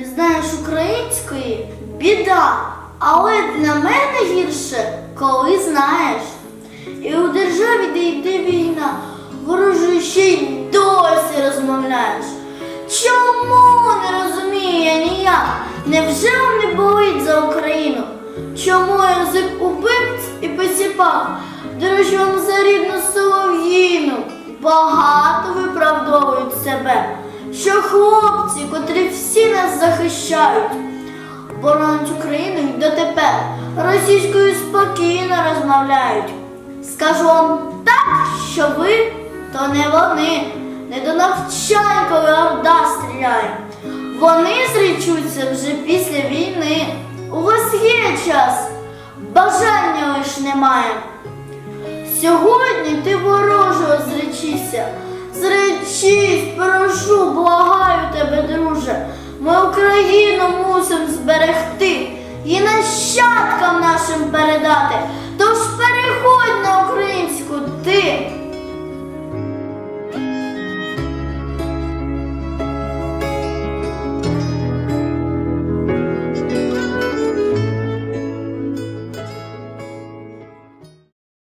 Не знаєш української біда, але для мене гірше, коли знаєш. І у державі, де йде війна, ворожою ще й досі розмовляєш. Чому не розуміє ніяк? Невже не болить за Україну? Чому язик убивць і посіпав? Дорожі вам за рідну солов'їну? Хлопці, котрі всі нас захищають, боронять Україну й дотепер російською спокійно розмовляють. Скажу вам так, що ви то не вони, не до навчань, коли орда стріляє. Вони зречуться вже після війни. У вас є час, бажання лиш немає. Сьогодні ти ворожого зречися. Україну